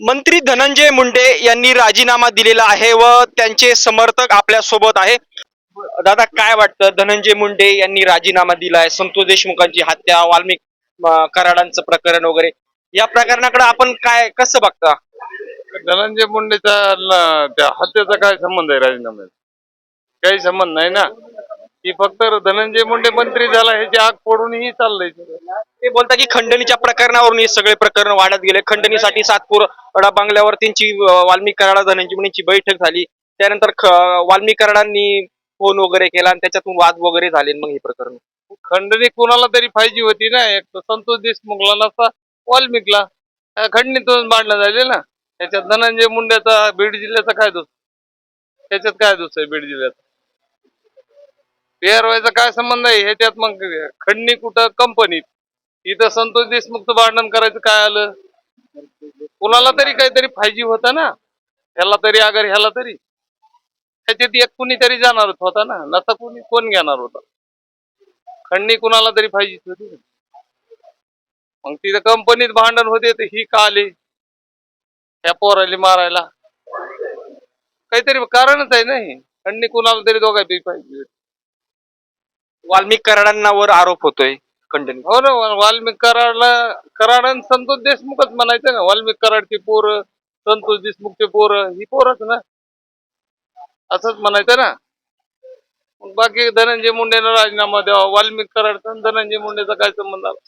मंत्री धनंजय मुंडे यांनी राजीनामा दिलेला आहे व त्यांचे समर्थक आपल्यासोबत आहे. दादा काय वाटतं? धनंजय मुंडे यांनी राजीनामा दिला आहे संतोष देशमुखांची हत्या वाल्मिक कराडांचं प्रकरण वगैरे या प्रकरणाकडे आपण काय कसं बघता? धनंजय मुंडेचा हत्येचा काय संबंध आहे राजीनाम्याचा? काही संबंध नाही ना? ती फक्त धनंजय मुंडे मंत्री झाला ह्याची आग फोडूनही चाललंय सगळं. ते बोलता की खंडणीच्या प्रकरणावरून हे सगळे प्रकरण वाढत गेले. खंडणीसाठी सातपूर वडा बंगल्यावर त्यांची अं, वाल्मिक कराडा धनंजय मुंडेंची बैठक झाली. त्यानंतर ख- वाल्मिक कराडांनी फोन वगैरे केला आणि त्याच्यातून वाद वगैरे झाले मग हे प्रकरण. खंडणी कुणाला तरी पाहिजे होती ना एक तर संतोष देशमुखला नसता वाल्मिकला. खंडणीतून मांडलं झाले ना. त्याच्यात धनंजय मुंडेचा बीड जिल्ह्याचा काय दोष? त्याच्यात काय दोष आहे बीड जिल्ह्याचा? पेरवायचा काय संबंध आहे? ह्याच्यात मग खंडणी कुठं? कंपनीत. इथं संतोष देशमुखचं भांडण करायचं काय आलं? कुणाला तरी काहीतरी फायजी होता ना? ह्याला तरी अगर ह्याला तरी. त्याच्यात एक कुणीतरी जाणारच होता ना? नसा कुणी कोण घेणार होता? खंडणी कुणाला तरी फायजी होती मग तिथं कंपनीत भांडण होते तर ही का आली? ह्या पोराली मारायला. काहीतरी कारणच आहे ना हे? खंडणी कुणाला तरी दोघांपैकी पाहिजे होती. वाल्मिक कराडांवर आरोप होतोय खंडणी. हो ना वाल्मिक कराडला कराड आणि संतोष देशमुखच म्हणायचं ना वाल्मिक कराडची पोरं संतोष देशमुखचे पोरं ही पोरच ना. असंच म्हणायचं ना. मग बाकी धनंजय मुंडेनं राजीनामा द्यावा वाल्मिक कराडचा आणि धनंजय मुंडेचा काय संबंध आला?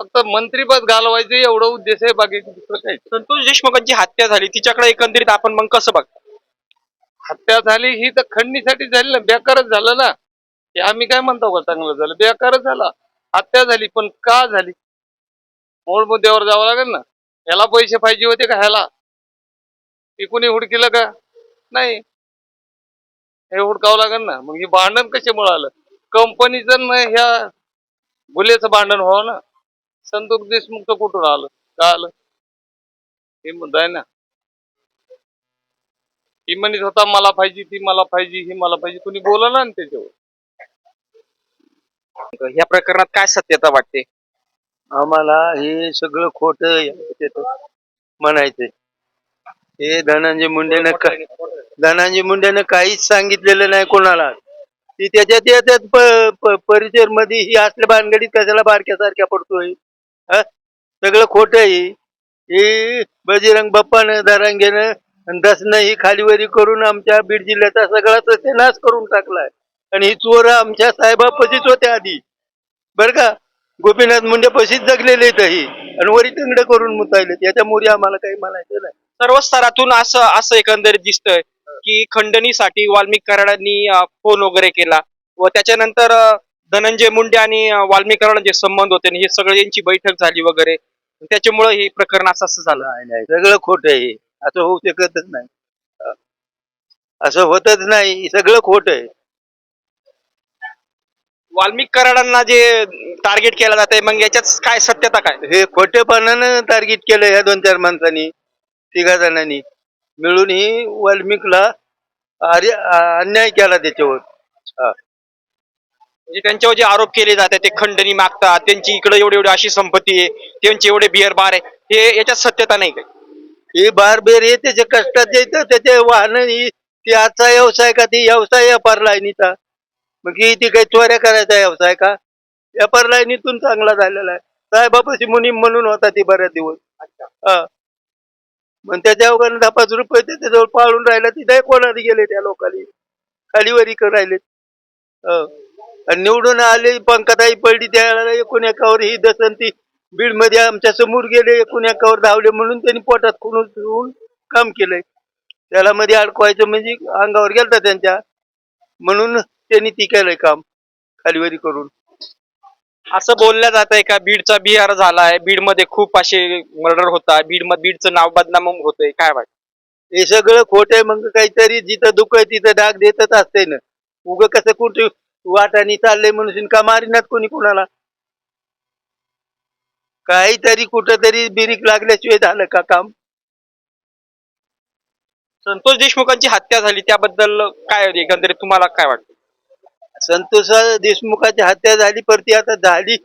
फक्त मंत्रीपद घालवायचे एवढं उद्देश आहे बाकी दुसरं काही संतोष देशमुखांची हत्या झाली तिच्याकडे एकंदरीत आपण मग कसं बघता? हत्या झाली ही तर खंडणीसाठी झाली ना बेकारच झालं ना. हे आम्ही काय म्हणतो का चांगलं झालं? बेकारच झाला. हत्या झाली पण का झाली? मूळ मुद्द्यावर जावं लागेल ना? ह्याला पैसे पाहिजे होते का ह्याला? ती कुणी हुडकिलं का? नाही. हे हुडकावं लागेल ना? मग हे भांडण कशामुळे आलं कंपनीचं ना ह्या गुलेचं भांडण व्हावं ना? संतोष देशमुखचं कुठून आलं? का आलं? हे मुद्दा आहे ना. ती म्हणत होता मला पाहिजे ती मला पाहिजे ही मला पाहिजे. कुणी बोलला ना त्याच्यावर? या प्रकरणात काय सत्यता वाटते? आम्हाला हे सगळं खोट म्हणायचंय हे धनंजय मुंडेनं का- धनंजय मुंडेनं काहीच सांगितलेलं नाही कोणाला. ती त्याच्या त्याच्यात प- प- परिसरमध्ये ही असल्या भानगडीत कशाला बारक्या सारख्या पडतोय? हा? सगळं खोट आहे. हे बजरंग बाप्पानं धरांगेनं आणि दसनं ही खालीवरी करून आमच्या बीड जिल्ह्याचा सगळाच नाश करून टाकलाय. आणि ही चोर आमच्या साहेबापाशीच होते आधी. बर का? गोपीनाथ मुंडे पशीच जगलेले आहेत ही. आणि वरी तंगड करून मुतायले याच्यामुळे आम्हाला काही म्हणायचं नाही. सर्व स्तरातून असं असं एकंदरीत दिसतंय की खंडणीसाठी वाल्मिक कराडांनी फोन वगैरे केला. व त्याच्यानंतर धनंजय मुंडे आणि वाल्मिक कराडांचे संबंध होते. आणि हे सगळे यांची बैठक झाली वगैरे. त्याच्यामुळे हे प्रकरण असं असं झालं. सगळं खोट आहे. असं होऊ शकतच नाही. असं होतच नाही. सगळं खोट आहे. वाल्मिक कराडांना जे टार्गेट केलं जातंय मग याच्यात काय सत्यता काय? हे खोटेपणानं टार्गेट केलं ह्या दोन चार माणसांनी तिघा जणांनी. मिळून ही वाल्मिकला अरे अन्याय केला त्याच्यावर. हा. म्हणजे त्यांच्यावर जे आरोप केले जातात ते खंडणी मागतात त्यांची इकडे एवढी एवढी अशी संपत्ती आहे त्यांचे एवढे बिअर बार आहे हे याच्यात सत्यता नाही काय? हे बार बेर हे त्याच्या कष्टात येतं त्याचे वाहन ही ती आजचा व्यवसाय का ती व्यवसाय व्यापार लाईनीचा मग ही ती काही चोऱ्या करायचा व्यवसाय का? व्यापार लाईनीतून चांगला झालेला आहे. साहेबापाशी मुनीम म्हणून होता ती बऱ्याच दिवस. हा. मग त्याच्या अवघड दहा पाच रुपये त्याच्याजवळ पाळून राहिला तिथे कोणाला गेले त्या लोकांनी? खालीवरी कर राहिले. आणि निवडून आले पंकताई पडली त्यावेळेला एकूण एकावर ही दसंती बीडमध्ये आमच्यासमोर गेले एकूण एकावर धावले म्हणून त्यांनी पोटात खुणून ठेवून काम केलंय. त्याला मध्ये अडकवायचं म्हणजे अंगावर गेलता त्यांच्या. म्हणून त्यांनी ती केलंय काम खालीवरी करून. असं बोलल्या जात आहे का? बीडचा बिहार झालाय. बीडमध्ये खूप असे मर्डर होता बीड बीडचं नाव बदनाम होतंय. काय वाटत हे सगळं खोट आहे. मग काहीतरी जिथं दुःख आहे तिथं डाग देतच असते ना. उग कसं कुठे वाटाने चाललंय म्हणून का मारिनात कोणी कोणाला? काहीतरी कुठंतरी बिरीक लागल्याशिवाय झालं का काम? संतोष देशमुखांची हत्या झाली. त्याबद्दल काय एकंदरीत तुम्हाला काय वाटतं? संतोष देशमुखाची हत्या झाली पर ती आता झाली.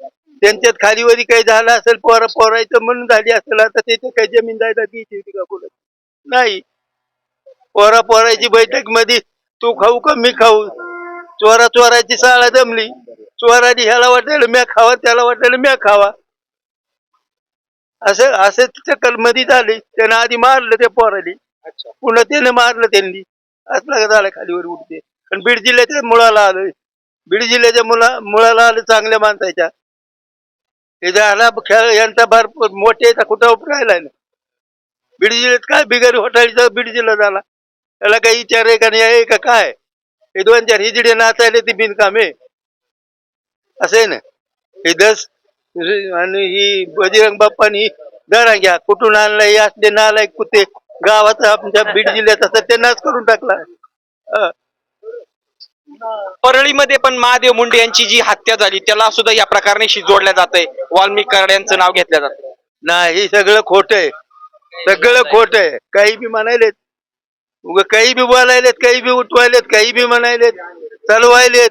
त्यांच्यात खालीवरी काही झालं असेल पोरा पोरायचं म्हणून झाली असेल आता त्याचे काही जमीन जायला होती का बोलत नाही. पोरा पोरायची बैठकमध्ये तू खाऊ का मी खाऊ? चोरा चोराची शाळा जमली. चोराने ह्याला वाटायला म्या खावा त्याला वाटायला म्या खावा. असं असं चक्करमध्ये झाले. त्यानं आधी मारलं त्या पोराली. अच्छा. पुन्हा त्यानं मारलं त्यांनी. असलं का झालं खालीवर उठते आणि बीड जिल्ह्याच्या मुळाला आलं बीड जिल्ह्याच्या मुला मुळाला आलं चांगल्या माणसाच्या. हे झाला खेळ यांचा भरपूर मोठे याचा कुठं राहिलाय? ना बीड जिल्ह्यात काय बिगारी होटाळीचा बीड जिल्हा झाला? त्याला काही विचार आहे का नाही आहे का काय? हे दोन चार हिजडे नाचायले ती बिनकामे असं आहे ना? हे दस आणि ही बजरंग बाप्पानी दरा घ्या कुठून आणलाय असले नालाय कुते गावात आमच्या बीड जिल्ह्यात असं ते नाच करून टाकला. परळीमध्ये पण महादेव मुंडे यांची जी हत्या झाली त्याला सुद्धा या प्रकाराने जोडल्या जात आहे वाल्मिक कराड्यांचं नाव घेतलं जात नाही सगळं खोट आहे. सगळं खोट आहे. काही बी म्हणायलेत. उग काही बी बोलायलेत काही बी उठवायलेत काही बी म्हणायलेत. चालवायलेत.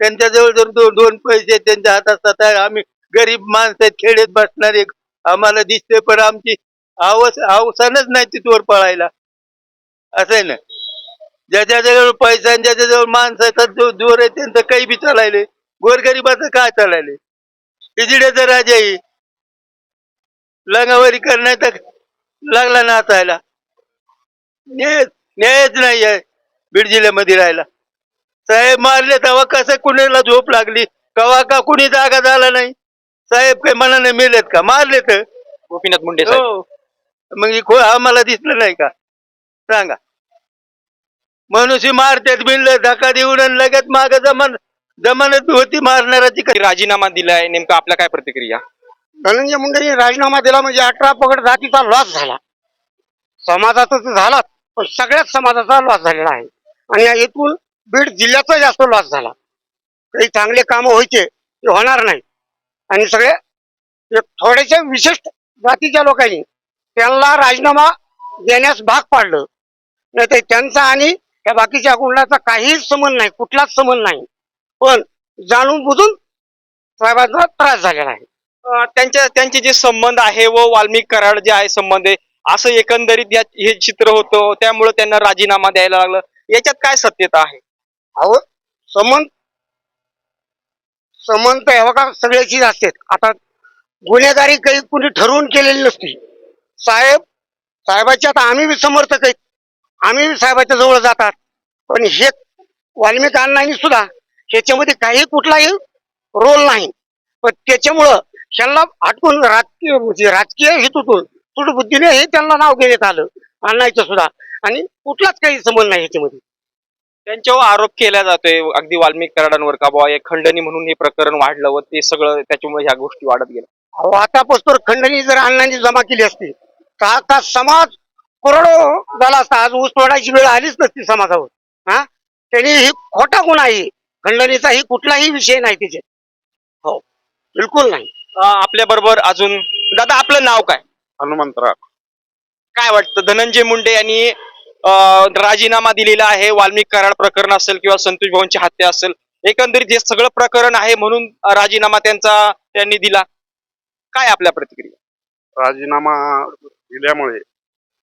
त्यांच्या जवळ जर दोन दोन पैसे आहेत त्यांच्या हातात असतात आम्ही गरीब माणसं आहेत खेडेत बसणारे आम्हाला दिसते पण आमची आवस अवसानच नाही तिथवर पळायला. असं आहे ना? ज्याच्या जवळ पैसा आणि ज्याच्या जवळ माणसाचा जो जोर आहे त्यांचं काही बी चालायले. गोरगरिबाचं काय चालायले? इजिड्याचा राजा आहे. लंगावरी करण्यात लागला नाचायला. न्याय न्यायच नाही आहे बीड जिल्ह्यामध्ये राहायला. साहेब मारले तेव्हा कसं कुणाला झोप लागली? कवा का कुणी जागा झाला नाही? साहेब काही मनाने मेलेत का? मारले तर गोपीनाथ मुंडे साहेब. हो. मग हे खो आम्हाला दिसलं नाही का? सांगा. मनुष्य मारतात बिनलं धक्का देऊन आणि लगेच माग जमान जमानत होती मारणाराची की राजीनामा दिलाय नेमकं आपल्या काय प्रतिक्रिया? धनंजय मुंडेंनी राजीनामा दिला म्हणजे अठरा पगड जातीचा लॉस झाला. समाजाचा तर झालाच पण सगळ्याच समाजाचा लॉस झालेला आहे. आणि या इथून बीड जिल्ह्याचा जास्त लॉस झाला. काही चांगले कामं व्हायचे ते होणार नाही. आणि सगळे एक थोड्याशा विशिष्ट जातीच्या लोकांनी त्यांना राजीनामा देण्यास भाग पाडलं. नाही तर त्यांचा आणि त्या बाकीच्या कुंडाचा काहीच संबंध नाही कुठलाच संबंध नाही. पण जाणून बुजून साहेबांचा त्रास झालेला आहे. अं, त्यांच्या त्यांचे जे संबंध आहे व वाल्मिक कराड जे आहे संबंध आहे असं एकंदरीत या हे चित्र होतं त्यामुळे त्यांना राजीनामा द्यायला लागलं. याच्यात काय सत्यता आहे? अहो संबंध संबंध तर हे बघा सगळ्याचीच असते. आता गुन्हेगारी काही कुणी ठरवून केलेली नसती. साहेब साहेबाचे आता आम्ही बी समर्थक आहेत. आम्ही साहेबाच्या जवळ जातात. पण हे वाल्मिक अण्णांनी सुद्धा ह्याच्यामध्ये काही कुठलाही रोल नाही. पण त्याच्यामुळं त्यांना हटकून राजकीय म्हणजे राजकीय हेतूतून सुडबुद्धीने हे त्यांना नाव घेण्यात आलं. अण्णाचं सुद्धा. आणि कुठलाच काही संबंध नाही ह्याच्यामध्ये. त्यांच्यावर आरोप केला जातोय. अगदी वाल्मिक कराडांवर का बाबा एक खंडणी म्हणून हे प्रकरण वाढलं व ते सगळं त्याच्यामुळे ह्या गोष्टी वाढत गेल्या. अहो आतापासून खंडणी जर अण्णांनी जमा केली असती तर आता समाज करोडो झाला असता आज ऊस तोडायची वेळ आलीच नसती समाजावर. हा? त्यांनी ही खोटा गुन्हा आहे. खंडणीचा ही कुठलाही विषय नाही त्याचे हो बिलकुल नाही. आपल्या बरोबर अजून दादा आपलं नाव काय? हनुमंतराव काय वाटतं? धनंजय मुंडे यांनी राजीनामा दिलेला आहे. वाल्मिक कराड प्रकरण असेल किंवा संतोष भाऊंची हत्या असेल एकंदरीत हे सगळं प्रकरण आहे म्हणून राजीनामा त्यांचा त्यांनी दिला. काय आपल्या प्रतिक्रिया? राजीनामा दिल्यामुळे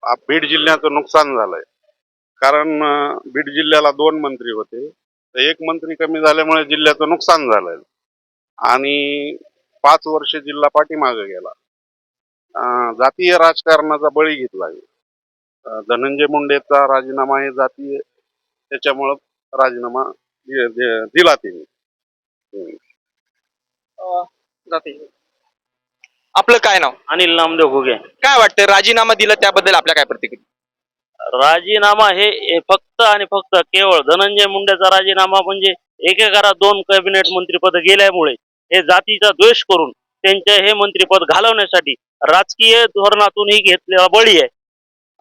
बीड जिल्ह्याचं नुकसान झालंय. कारण बीड जिल्ह्याला दोन मंत्री होते. तर एक मंत्री कमी झाल्यामुळे जिल्ह्याचं नुकसान झालंय. आणि पाच वर्ष जिल्हा पाठीमागे गेला. जातीय राजकारणाचा बळी घेतला धनंजय मुंडेचा राजीनामा हे जातीय त्याच्यामुळं राजीनामा दिला त्यांनी. जाते आपलं काय नाव? अनिल नामदेव घुगे. काय वाटतं राजीनामा दिला त्याबद्दल आपल्या काय प्रतिक्रिया? राजीनामा हे हे फक्त आणि फक्त केवळ धनंजय मुंडेचा राजीनामा म्हणजे एके घरात दोन कॅबिनेट मंत्रीपद गेल्यामुळे हे जातीचा द्वेष करून त्यांचे हे मंत्रीपद घालवण्यासाठी राजकीय धोरणातून ही घेतलेला बळी आहे.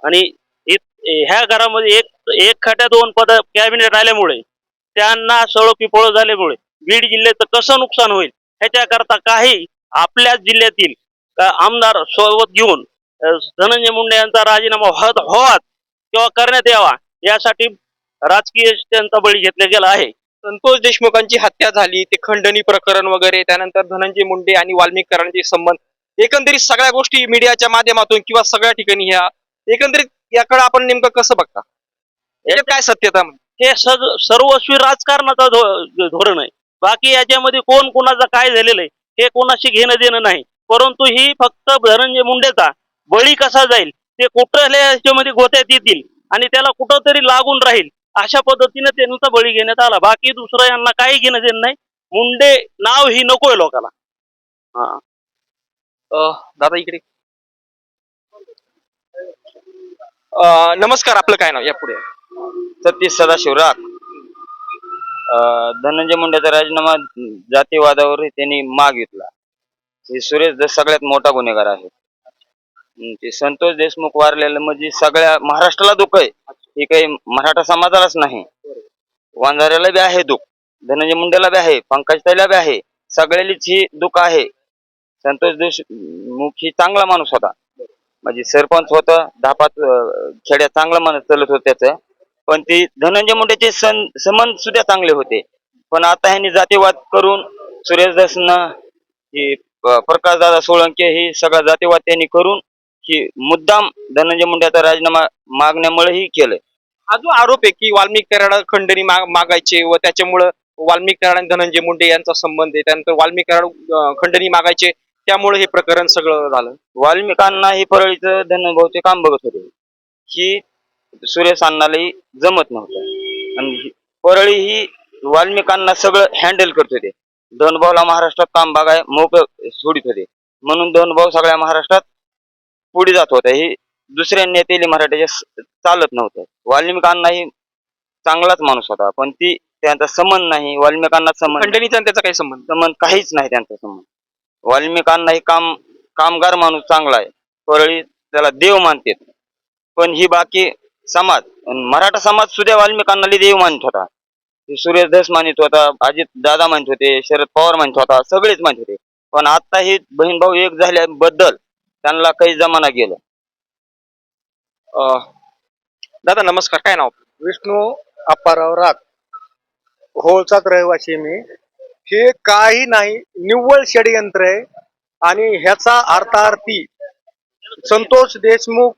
आणि इत- ह्या घरामध्ये एक एक खाट्या दोन पद कॅबिनेट आल्यामुळे त्यांना सळो पिपळो झाल्यामुळे बीड जिल्ह्याचं कसं नुकसान होईल? ह्याच्याकरता काही आपल्याच जिल्ह्यातील आमदार सोबत घेऊन धनंजय मुंडे यांचा राजीनामा व्हात व्हावा किंवा करण्यात यावा यासाठी राजकीय त्यांचा बळी घेतला गेला आहे. संतोष देशमुखांची हत्या झाली ते खंडणी प्रकरण वगैरे त्यानंतर धनंजय मुंडे आणि वाल्मिक कराडांचे संबंध. एकंदरीत सगळ्या गोष्टी मीडियाच्या माध्यमातून किंवा सगळ्या ठिकाणी ह्या एकंदरीत याकडे आपण नेमकं कसं बघता? याच्यात काय सत्यता हे सर्वस्वी राजकारणाचा धोरण आहे. बाकी याच्यामध्ये कोण कोणाचं काय झालेलं आहे हे कोणाशी घेणं देणं नाही. परंतु ही फक्त धनंजय मुंडेचा. बळी कसा जाईल? ते कुठल्या याच्यामध्ये गोत्यात येतील? आणि त्याला कुठंतरी लागून राहील? अशा पद्धतीने त्यांचा बळी घेण्यात आला. बाकी दुसरं यांना काही घेणं देणं नाही. मुंडे नाव ही नकोय लोकांना हा. अं, दादा इकडे. अं, नमस्कार आपलं काय नाव? या पुढे. सतीश सदाशिव राख अं, धनंजय मुंडेचा राजीनामा जातीवादावर त्यांनी माग घेतला. हे सुरेश दस सगळ्यात मोठा गुन्हेगार आहे. ते संतोष देशमुख वारलेलं म्हणजे सगळ्या महाराष्ट्राला दुःख आहे. हे काही मराठा समाजालाच नाही. वांजाऱ्याला बी आहे दुःख. धनंजय मुंडेला बी आहे. पंकज ताईला बी आहे. सगळ्यालीच ही दुःख आहे. संतोष देशमुख ही चांगला माणूस होता. म्हणजे सरपंच होता. दहा पाच अं, खेड्यात चांगला माणूस चालत होत त्याचं. पण ती धनंजय मुंडेचे सं संबंध सुद्धा चांगले होते. पण आता ह्यांनी जातीवाद करून सुरेश दसनं ही प्रकाश दादा सोळंके ही सगळा जातीवाद त्यांनी करून ही मुद्दाम धनंजय मुंडेचा राजीनामा मागण्यामुळे ही केलंय. हा जो आरोप आहे की वाल्मिक कराड खंडणी माग- मागायचे व त्याच्यामुळं वाल्मिक कराड आणि धनंजय मुंडे यांचा संबंध आहे. त्यानंतर वाल्मिक कराड खंडणी मागायचे त्यामुळे हे प्रकरण सगळं झालं. वाल्मिकांना ही परळीचं धनभाऊचे काम बघत होते. ही सुरेश अण्णालाही जमत नव्हतं. आणि परळी ही वाल्मिकांना सगळं हँडल करत होते. धनभाऊला महाराष्ट्रात काम बघाय मोक सोडित होते. म्हणून धनभाऊ सगळ्या महाराष्ट्रात पुढे जात होता. ही दुसऱ्या नेतेली मराठीच्या स- चालत नव्हतं. वाल्मिकांना ही चांगलाच माणूस होता. पण ती त्यांचा संबंध नाही. वाल्मिकांना संबंध खंडणीचा आणि त्याचा काही संबंध संबंध काहीच नाही त्यांचा संबंध. वाल्मिकांना ही काम कामगार माणूस चांगला आहे. परळी त्याला देव मानते. पण ही बाकी समाज अन मराठा समाज सुद्धा वाल्मिकांना लई देव मानत होता. सुरेश धस मानित होता अजित दादा मानत होते शरद पवार मानत होता सगळेच मानत होते. पण आता हे बहीण भाऊ एक झाल्याबद्दल त्यांना काही जमाना गेलं. अं, दादा नमस्कार काय नाव? विष्णू अप्पाराव राग. होळचाच रहिवासी मी. हे काही नाही निव्वळ षडयंत्र आहे. आणि ह्याचा अर्थार्थी संतोष देशमुख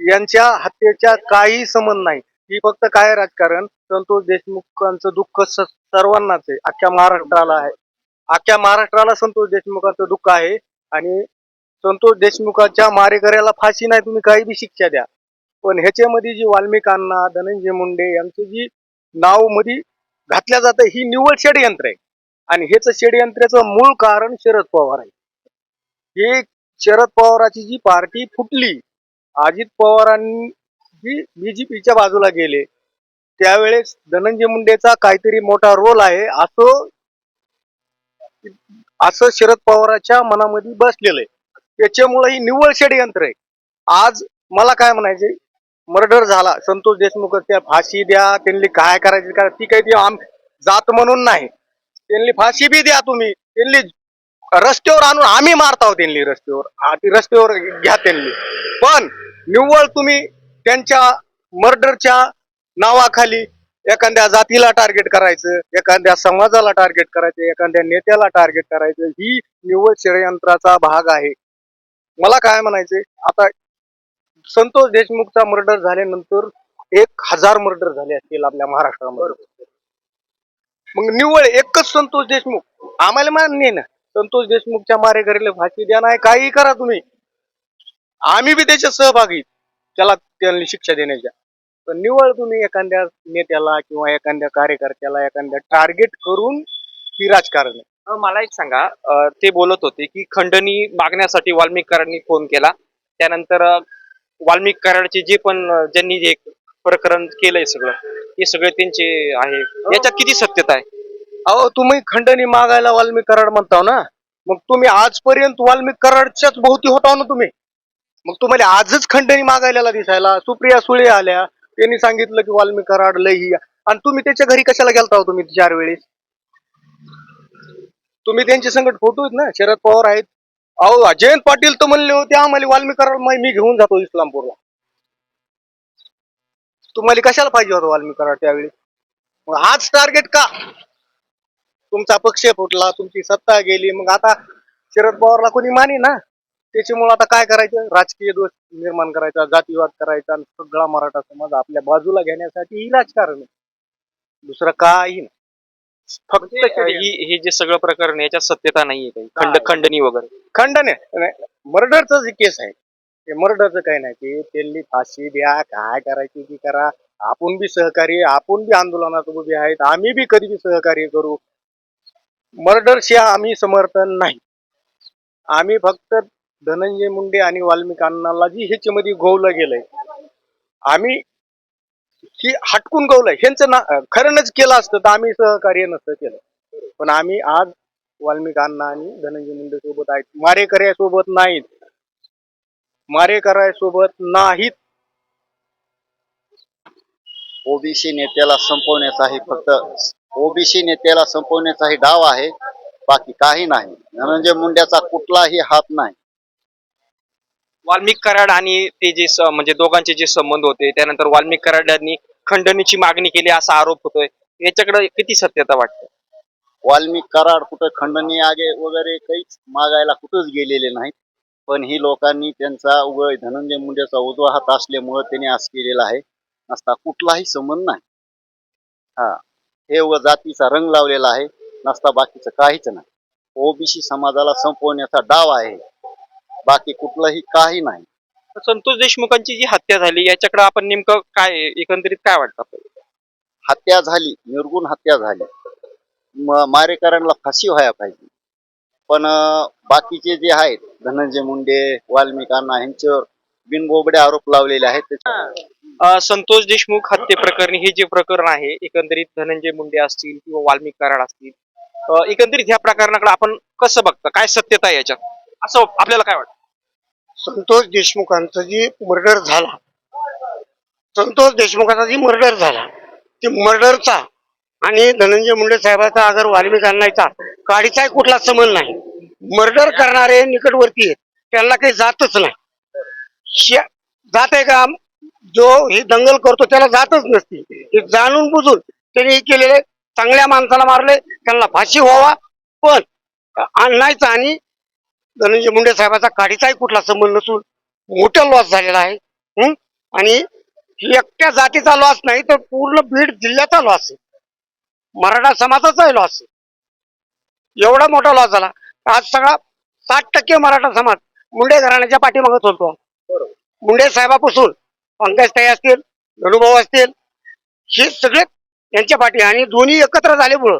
यांच्या हत्येच्या काही संबंध नाही. ही फक्त काय राजकारण? संतोष देशमुखांचं दुःख स- सर्वांनाच आहे. अख्ख्या महाराष्ट्राला आहे. अख्ख्या महाराष्ट्राला संतोष देशमुखांचं दुःख आहे. आणि संतोष देशमुखांच्या मारेकऱ्याला फाशी नाही तुम्ही काही बी शिक्षा द्या. पण ह्याच्यामध्ये जी वाल्मिकांना धनंजय मुंडे यांचं जी नावमध्ये घातल्या जातं ही निव्वळ षडयंत्र आहे. आणि हेच षडयंत्राचं मूळ कारण शरद पवार आहे. हे शरद पवाराची जी पार्टी फुटली अजित पवारांनी जी बीजेपीच्या बाजूला गेले त्यावेळेस धनंजय मुंडेचा काहीतरी मोठा रोल आहे असं असं शरद पवाराच्या मनामध्ये बसलेलं आहे. त्याच्यामुळे ही निव्वळ षडयंत्र आहे. आज मला काय म्हणायचे मर्डर झाला संतोष देशमुख त्या फाशी द्या त्यांनी काय करायची काय ती काही ती आम जात म्हणून नाही. त्यांनी फाशी बी द्या तुम्ही त्यांनी रस्त्यावर आणून आम्ही मारत आहोत त्यांनी रस्त्यावर ती रस्त्यावर घ्या त्यांनी. पण निव्वळ तुम्ही त्यांच्या मर्डरच्या नावाखाली एखाद्या जातीला टार्गेट करायचं एखाद्या समाजाला टार्गेट करायचं एखाद्या नेत्याला टार्गेट करायचं ही निव्वळ षडयंत्राचा भाग आहे. मला काय म्हणायचे आता संतोष देशमुखचा मर्डर झाल्यानंतर एक हजार मर्डर झाले असतील आपल्या महाराष्ट्रामध्ये. मग निव्वळ एकच संतोष देशमुख. आम्हाला मान्य नाही ना संतोष देशमुखच्या मारेकरीला फाशी द्या नाही काही करा तुम्ही. आम्ही बी त्याच्यात सहभागी. त्याला त्यांनी शिक्षा देण्याच्या. पण निव्वळ तुम्ही एखाद्या नेत्याला किंवा एखाद्या कार्यकर्त्याला एखाद्या टार्गेट करून ही राजकारण आहे. अं, मला एक सांगा. अं, ते बोलत होते की खंडणी मागण्यासाठी वाल्मिक कराडनी फोन केला. त्यानंतर अं, वाल्मिक कराडचे जे पण अं, ज्यांनी जे प्रकरण केलंय सगळं हे सगळे त्यांचे आहे. याच्यात किती सत्यता आहे? अहो तुम्ही खंडणी मागायला वाल्मिक कराड म्हणताव ना? मग तुम्ही आजपर्यंत वाल्मिक कराडच्याच भोवती होताव ना तुम्ही? मग तुम्हाला आजच खंडणी मागायला दिसायला सुप्रिया सुळे आल्या त्यांनी सांगितलं की वाल्मिक कराड लई ही आणि तुम्ही त्याच्या घरी कशाला गेलता हो तुम्ही चार वेळेस? तुम्ही त्यांचे संकट फोटो आहेत ना? शरद पवार आहेत. अहो जयंत पाटील तर म्हणले होते आम्हाला वाल्मिक कराड मी घेऊन जातो इस्लामपूरला. तुम्हाला कशाला पाहिजे होतं वाल्मिक कराड त्यावेळी? मग हाच टार्गेट का? तुमचा पक्ष फुटला तुमची सत्ता गेली. मग आता शरद पवारला कोणी माने ना? त्याच्यामुळे आता काय करायचं? राजकीय दोष निर्माण करायचा जातीवाद करायचा आणि सगळा मराठा समाज आपल्या बाजूला घेण्यासाठी ही राजकारण आहे. दुसरं काही नाही. फक्त ही हे जे सगळं प्रकरण आहे, याच्यात सत्यता नाहीये काही. खंड? खंडणी वगैरे. खंडन आहे. मर्डरचं जे केस आहे ते मर्डरचं काही नाही. ते त्यांनी फाशी द्या काय करायची ती करा. आपण बी सहकार्य आपण बी आंदोलनात उभे आहेत आम्ही बी कधी बी सहकार्य करू. मर्डरशी आम्ही समर्थन नाही. आम्ही फक्त धनंजय मुंडे आणि वाल्मिकांनालाजी जी ह्याच्यामध्ये गोवलं गेलंय आम्ही ही हटकून गवलंय ह्यांचं ना खरंच केलं असतं तर आम्ही सहकार्य नसतं केलं. पण आम्ही आज वाल्मिकांना आणि धनंजय मुंडे सोबत आहेत. मारेकऱ्या सोबत नाहीत. मारेकऱ्या सोबत नाहीत. ओबीसी नेत्याला संपवण्याचाही फक्त ओबीसी नेत्याला संपवण्याचाही डाव आहे. बाकी काही नाही. धनंजय मुंड्याचा कुठलाही हात नाही. वाल्मिक कराड आणि ते जे म्हणजे दोघांचे जे संबंध होते त्यानंतर वाल्मिक कराड यांनी खंडणीची मागणी केली असा आरोप होतोय. याच्याकडे किती सत्यता वाटते? वाल्मिक कराड कुठं खंडणी आगे वगैरे काहीच मागायला कुठंच गेलेले नाहीत. पण ही लोकांनी त्यांचा उग धनंजय मुंडेचा उजवा हात असल्यामुळं त्यांनी आज केलेला आहे. नसता कुठलाही संबंध नाही. हा हे व जातीचा रंग लावलेला आहे. नसता बाकीचं काहीच नाही. ओबीसी समाजाला संपवण्याचा डाव आहे. बाकी कुठलंही काही नाही. संतोष देशमुखांची जी हत्या झाली याच्याकडे आपण नेमकं काय एकंदरीत काय वाटतं आपल्याला? हत्या झाली निर्गुण हत्या झाली. म- मारेकऱ्यांना फाशी व्हायला पाहिजे. पण अं, बाकीचे जे आहेत धनंजय मुंडे वाल्मिक अण्णा यांच्यावर बिनबोबडे आरोप लावलेले आहेत. त्याच्या- अं, संतोष देशमुख हत्ये प्रकरणी हे जे प्रकरण आहे एकंदरीत धनंजय मुंडे असतील किंवा वाल्मिक कराड असतील अं, एकंदरीत ह्या प्रकरणाकडे आपण कसं बघता? काय सत्यता आहे याच्यात? असं आपल्याला काय वाटतं? संतोष देशमुखांचा जी मर्डर झाला संतोष देशमुखांचा जी मर्डर झाला ते मर्डरचा आणि धनंजय मुंडे साहेबाचा अगर वाल्मिक अण्णाचा काडीचाही कुठला समज नाही. मर्डर करणारे निकटवर्ती आहेत त्यांना काही जातच नाही. शे- जात आहे का? जो हे दंगल करतो त्याला जातच नसते. हे जाणून बुजून त्यांनी हे केलेले चांगल्या माणसाला मारले त्यांना फाशी व्हावा. पण अण्णाचा आणि धनंजय मुंडे साहेबाचा काडीचाही कुठला संबंध नसून मोठा लॉस झालेला आहे. आणि एकट्या जातीचा लॉस नाही तर पूर्ण बीड जिल्ह्याचा लॉस आहे. मराठा समाजाचाही लॉस आहे. एवढा मोठा लॉस झाला. आज सगळा साठ टक्के मराठा समाज मुंडे घराण्याच्या पाठीमागत होतो मुंडे साहेबापासून पंकजताई असतील धनुभाऊ असतील हे सगळे यांच्या पाठी आणि दोन्ही एकत्र झाल्यामुळं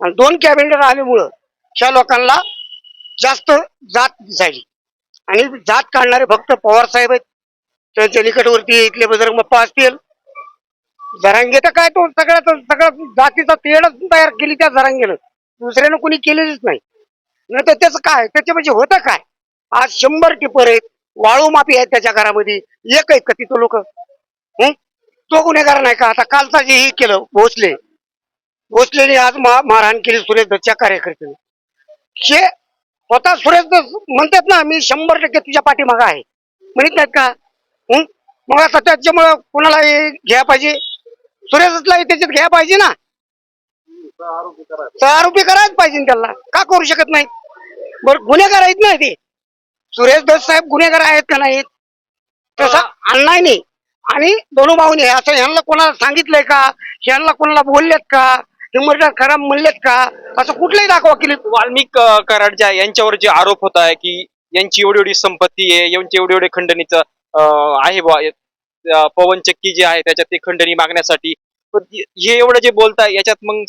आणि दोन कॅबिनेट आल्यामुळं त्या लोकांना जास्त जात दिसायली आणि जात काढणारे फक्त पवार साहेब आहेत. त्यांच्या निकटवर्ती इथले बजरंग बाप्पा असतील. जरांगे तर काय तो सगळ्या सगळं जातीचा तेडच तयार केली त्या जरांगेनं. दुसऱ्यानं कोणी केलेलीच नाही. नाही तर त्याचं काय? त्याच्यापाशी म्हणजे होतं काय? आज शंभर टिपर आहेत. वाळू माफी आहेत त्याच्या घरामध्ये. एक आहेत का तिथं लोक? तो गुन्हेगार नाही का? आता कालचा जे हे केलं भोसले. भोसलेने आज मा- मारहाण केली सुरेश दत्तच्या कार्यकर्त्याने. हे स्वतः सुरेश म्हणतात ना मी शंभर टक्के तुझ्या पाठीमागं आहे. म्हणत नाहीत का मग त्याच्यामुळं कोणाला हे घ्या पाहिजे. सुरेशला त्याच्यात घ्या पाहिजे ना. तर आरोपी करायच पाहिजे त्याला. का करू शकत नाही बरं गुन्हेगार आहेत ना ते. सुरेश दस साहेब गुन्हेगार आहेत का नाहीत? तसा अन्याय नाही. आणि दोन भाऊने असं ह्यांना कोणाला सांगितलंय का? ह्यांना कोणाला बोललेत का? हे मर्डर खराब म्हणलेत का? असं कुठलंही दाखवा केली वाल्मिक कराडच्या यांच्यावर जे आरोप होत आहे की यांची एवढी एवढी संपत्ती आहे यांची एवढे एवढे खंडणीचं आहे पवन चक्की जे आहे त्याच्यात ते खंडणी मागण्यासाठी. पण हे एवढं जे बोलताय याच्यात मग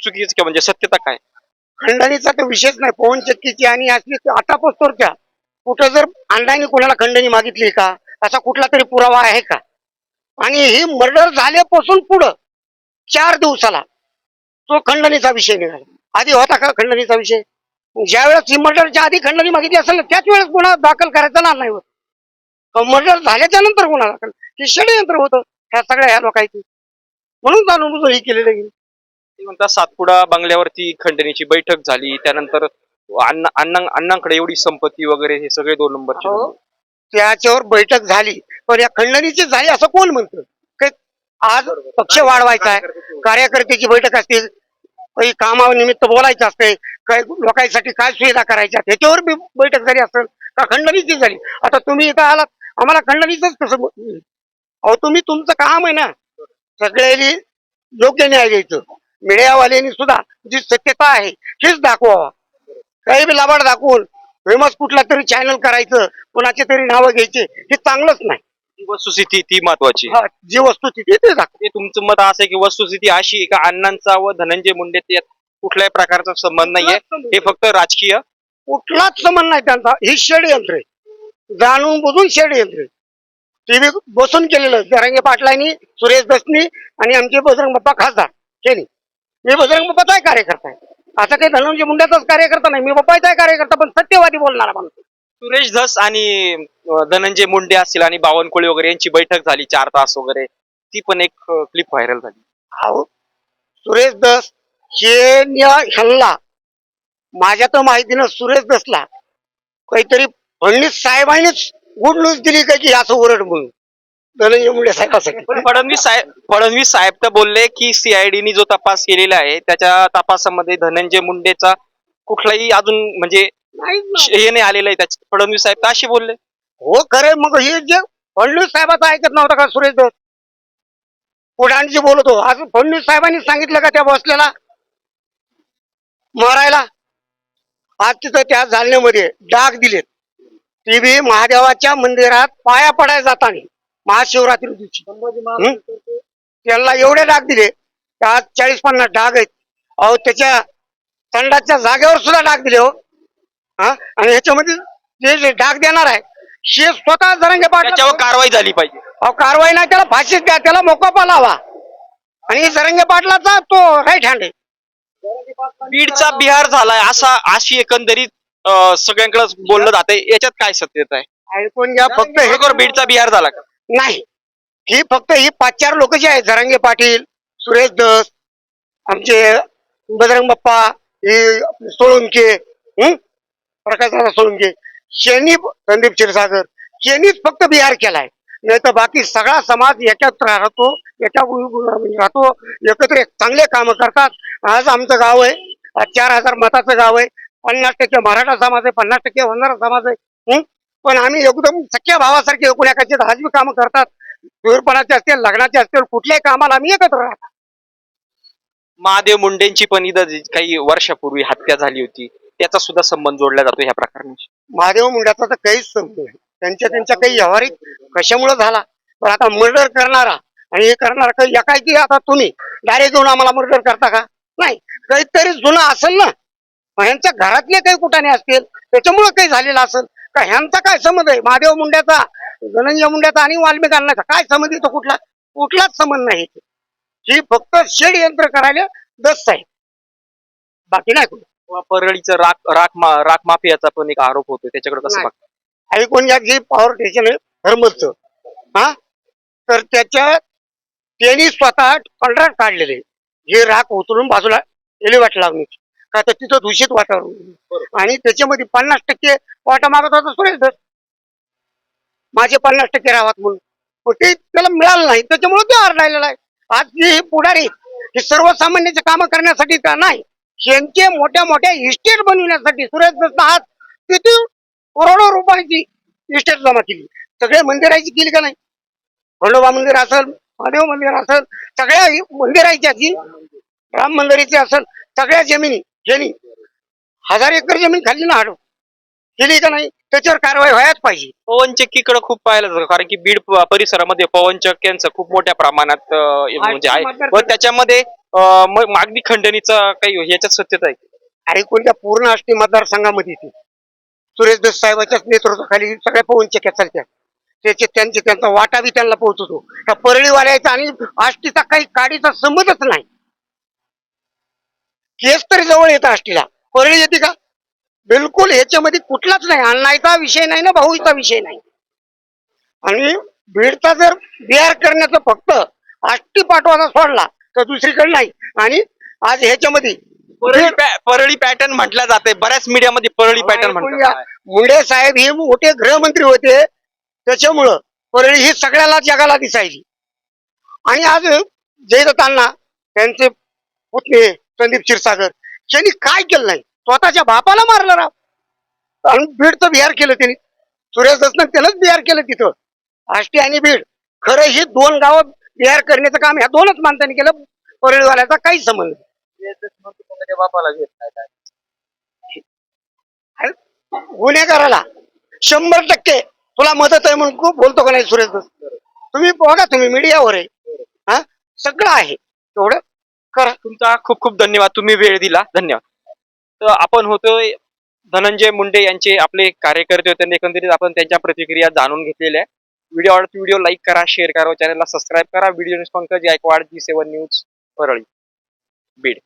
चुकीचं किंवा म्हणजे सत्यता काय? खंडणीचा तर विषयच नाही. पवन चक्कीची आणि असली आता पोस्तोरच्या कुठं जर अण्णांनी कोणाला खंडणी मागितली का? असा कुठला तरी पुरावा आहे का? आणि ही मर्डर झाल्यापासून पुढं चार दिवसाला तो खंडणीचा विषय निघाला. आधी होता का खंडणीचा विषय? ज्या वेळेस ही मर्डरच्या आधी खंडणी मागितली असेल ना त्याच वेळेस गुन्हा दाखल करायचा ना नाही होत. मर्डर झाल्याच्यानंतर गुन्हा दाखल हे षडयंत्र होतं ह्या सगळ्या ह्या लोकांची. म्हणून जाणून बुजून हे केलेलं आहे. ते म्हणतात सातपुडा बंगल्यावरती खंडणीची बैठक झाली त्यानंतर अण्णा अण्णा अण्णांकडे एवढी संपत्ती वगैरे हे सगळे दोन हो. त्याच्यावर बैठक झाली. पण या खंडणीची झाली असं कोण म्हणतं? काय आज पक्ष वाढवायचा आहे. कार्यकर्त्याची बैठक असतील काही कामानिमित्त बोलायचं असते काय लोकांसाठी काय सुविधा करायच्या त्याच्यावर बी बैठक झाली असेल का? खंडणीची झाली. आता तुम्ही इथं आलात आम्हाला खंडणीचंच कसं अहो तुम्ही तुमचं काम आहे ना सगळ्यांनी योग्य न्याय द्यायचं. मीडियावाल्यांनी सुद्धा जी सत्यता आहे तीच दाखवावा. काही बी लाभाड दाखवून फेमस कुठला तरी चॅनल करायचं कुणाचे तरी नावं घ्यायचे हे चांगलंच नाही. वस्तुस्थिती ती महत्वाची हा, जी वस्तू तिथे ते दाखव ते तुमचं मत असं आहे की वस्तुस्थिती अशी आहे का अण्णांचा व धनंजय मुंडे यात कुठल्याही प्रकारचा संबंध नाहीये? हे फक्त राजकीय? कुठलाच संबंध नाही त्यांचा. ही षडयंत्र. आहे जाणून बुजून षडयंत्र. आहे टीव्ही बसून केलेलं जरांगे पाटलांनी सुरेश दसनी आणि आमचे बजरंग बाप्पा खासदार केली. मी बजरंग बाप्पाचाही कार्यकर्ता आहे. असं काही धनंजय मुंड्याचाच कार्यकर्ता नाही. मी बाप्पाचाही कार्यकर्ता पण सत्यवादी बोलणारा माणूस सुरेश धस आणि धनंजय मुंडे असतील आणि बावनकुळे वगैरे यांची बैठक झाली चार तास वगैरे. ती पण एक क्लिप व्हायरल झाली. अहो सुरेश दस हे न ह्यांना माझ्या तर माहितीनं सुरेश दसला काहीतरी फडणवीस साहेबांनीच गुड न्यूज दिली का की असं ओरड म्हणून? धनंजय मुंडे साहेबासाठी. पण फडणवीस साहेब फडणवीस साहेब तर बोलले की सीआयडीने जो तपास केलेला आहे त्याच्या तपासामध्ये धनंजय मुंडेचा कुठलाही अजून म्हणजे ना. हे नाही आलेलं आहे त्याच्या फडणवीस साहेब तर असे बोलले? हो खरे मग हे जे फडणवीस साहेबाचं ऐकत नव्हता का सुरेश दस पुढांची बोलतो आज फडणवीस साहेबांनी सांगितलं का त्या बसलेला? मारायला. आज तिथं त्या जालन्यामध्ये डाग दिलेत. टीव्ही महादेवाच्या मंदिरात पाया पडायला जाताना महाशिवरात्री दिवशी? त्यांना एवढे डाग दिले आज चाळीस पन्नास डाग आहेत. अहो त्याच्या तंडाच्या जागेवर सुद्धा डाग दिले हो. हा? आणि ह्याच्यामध्ये जे जे डाग देणार आहे हे स्वतः जरंगे पाटील त्याच्यावर कारवाई झाली पाहिजे. अहो कारवाई नाही त्याला फाशीच द्या त्याला मोकोपा लावा आणि जरंगे पाटलाचा तो राईट हँड आहे. बीडचा बिहार झालाय असा अशी एकंदरीत अं, सगळ्यांकडे बोललं जाते याच्यात काय सत्यता आहे? ऐकून घ्या फक्त हे खरोखर बीडचा बिहार झाला का? नाही. ही फक्त ही पाच चार लोक जे आहेत जरांगे पाटील सुरेश दस आमचे बजरंग बाप्पा हे आपले सोळुंके हं? प्रकाशदादा सोळुंके शेनी संदीप क्षीरसागर. शेनीच फक्त बिहार केलाय. नाही तर बाकी सगळा समाज याच्यात राहतो याच्या म्हणजे राहतो एकत्र चांगले काम करतात. आज आमचं गाव आहे आज चार हजार मताचं गाव आहे. पन्नास टक्के मराठा समाज आहे पन्नास टक्के होणारा समाज आहे. पण आम्ही एकदम सख्या भावासारखे एकूण एकाचे आज बी कामं करतात. दूरपणाचे असतील लग्नाचे असतील कुठल्याही कामाला आम्ही एकत्र राहतात महादेव मुंडेंची पण इथं काही वर्षापूर्वी हत्या झाली होती. त्याचा सुद्धा संबंध जोडला जातो ह्या प्रकरणाशी. महादेव मुंड्याचा तर काहीच संबंध नाही. त्यांच्या त्यांच्या काही व्यवहारिक कशामुळे झाला? पण आता मर्डर करणारा आणि हे करणारा काही एकाएकी आता तुम्ही डायरेक्ट घेऊन आम्हाला मर्डर करता का? नाही. काहीतरी जुनं असेल ना. ह्यांच्या घरातले काही कुठाने असतील? त्याच्यामुळे काही झालेलं असेल? का ह्यांचा काय संबंध आहे? महादेव मुंड्याचा धनंजय मुंड्याचा आणि वाल्मिकांना काय संबंध येतो कुठला? कुठलाच संबंध नाही ही फक्त षडयंत्र करायला दस आहे. बाकी नाही कुठं. किंवा परळीचं राख राख मा- राख माफियाचा पण एक आरोप होतो त्याच्याकडे कसं नाही. बघता ऐकून घ्या जे पॉवर स्टेशन आहे हा? तर त्याच्या त्यांनी स्वतः कॉन्ट्रॅक्ट काढलेले. हे राख उचलून बाजूला एलिवेट लावण्याची का तर तिथं दूषित वातावरण. आणि त्याच्यामध्ये पन्नास टक्के वाटा मागत होता सुरेश धस माझे पन्नास टक्के राहावत म्हणून. पण ते त्याला मिळालं नाही. त्याच्यामुळे ते आरडायलेला आहे. आज जे हे पुढारी हे सर्वसामान्याचे कामं करण्यासाठी का नाही? यांचे मोठ्या मोठ्या इस्टेट बनविण्यासाठी सुरेश दत्त आज किती करोडो रुपयाची इस्टेट जमा केली. सगळे मंदिराची केली का नाही? खंडोबा मंदिर असेल महादेव मंदिर असेल सगळ्या मंदिराची असतील राम मंदिराची असेल सगळ्या जमिनी ज्यांनी हजार एकर जमीन खाल्ली ना हाडो केली का नाही? त्याच्यावर कारवाई व्हायच पाहिजे. पवन चक्कीकडे खूप पाहायला जातं कारण की बीड प- परिसरामध्ये पवन चक्क्यांचं खूप मोठ्या प्रमाणात अं, म्हणजे आहे. व त्याच्यामध्ये अं, म- मागणी खंडणीचा काही याच्यात सत्यता आहे. अरे कोणत्या पूर्ण आष्टी मतदारसंघामध्ये ती? सुरेश दस साहेबाच्याच नेतृत्वाखाली सगळ्या पवन चक्या चालत्या. त्याचे त्यांचे त्यांचा वाटा बी त्यांना पोहोचतो. त्या परळीवाल्याचा आणि आष्टीचा काही काडीचा संबंधच नाही. केस तरी जवळ येतं आष्टीला. परळी येते का? बिलकुल ह्याच्यामध्ये कुठलाच नाही. अण्णाचा विषय नाही ना भाऊचा विषय नाही. आणि बीडचा जर बिहार करण्याचं फक्त आष्टी पाठवाचा सोडला तर दुसरीकडे नाही. आणि आज ह्याच्यामध्ये परळी पॅ- परळी पॅटर्न म्हटलं जाते बऱ्याच मीडियामध्ये परळी पॅटर्न म्हणतात. मुंडे साहेब हे मोठे गृहमंत्री होते. त्याच्यामुळं परळी ही सगळ्याला जगाला दिसायची. आणि आज जयदत्तांना त्यांचे पुतणे संदीप क्षीरसागर त्यांनी काय केलं नाही? स्वतःच्या बापाला मारलं राव. आणि बीडचं बिहार केलं त्यांनी सुरेश दसनं त्यानंच बिहार केलं तिथं. आष्टी आणि बीड. खरं ही दोन गावं बिहार करण्याचं काम ह्या दोनच माणसांनी केलं. परळीवाल्याचा काही संबंध नाही. बापाला घेत नाही गुन्हेगाराला शंभर टक्के तुला मदत आहे म्हणून खूप बोलतो का नाही सुरेश दस तुम्ही बघा तुम्ही मीडियावर आहे. हा? सगळं आहे. तेवढं करा. तुमचा खूप खूप धन्यवाद. तुम्ही वेळ दिला. धन्यवाद. तर आपण होतोय धनंजय मुंडे यांचे आपले कार्यकर्ते होते. एकंदरीत आपण त्यांच्या प्रतिक्रिया जाणून घेतलेल्या आहे व्हिडिओ आवडतो व्हिडिओ लाईक करा शेअर करा चॅनलला सबस्क्राईब करा. व्हिडिओ रिस्पॉन्स करा गायकवाड जी सेवन न्यूज परळी. बीड.